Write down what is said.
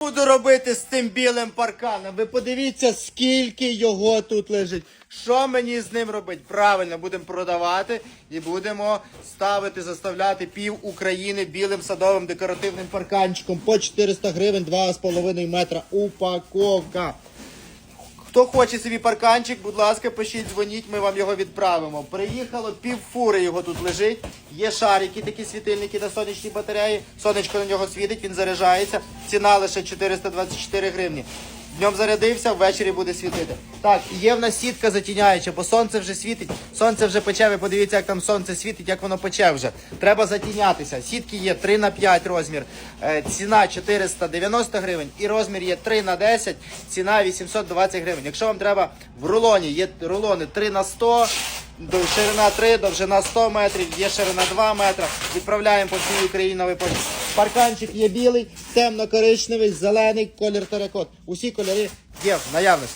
буду робити з цим білим парканом? Ви подивіться, скільки його тут лежить. Що мені з ним робити? Правильно, будемо продавати і будемо ставити, заставляти пів України білим садовим декоративним парканчиком по 400 гривень, 2,5 метра упаковка. Хто хоче собі парканчик, будь ласка, пишіть, дзвоніть, ми вам його відправимо. Приїхало пів фури його тут лежить. Є шарики, такі світильники на сонячній батареї. Сонечко на нього світить, він заряджається. Ціна лише 424 гривні. Днем зарядився, ввечері буде світити. Так, є в нас сітка затіняюча, бо сонце вже світить, сонце вже пече. Ви подивіться, як там сонце світить, як воно пече вже. Треба затінятися. Сітки є 3 на 5 розмір. Е, ціна 490 гривень і розмір є 3 на 10, ціна 820 гривень. Якщо вам треба в рулоні, є рулони 3 на 100, до- ширина 3, довжина 100 метрів, є ширина 2 метра. Відправляємо по всій Україні новий почту. Парканчик є білий, темно-коричневий, зелений, колір теракот. Усі кольори є в наявності.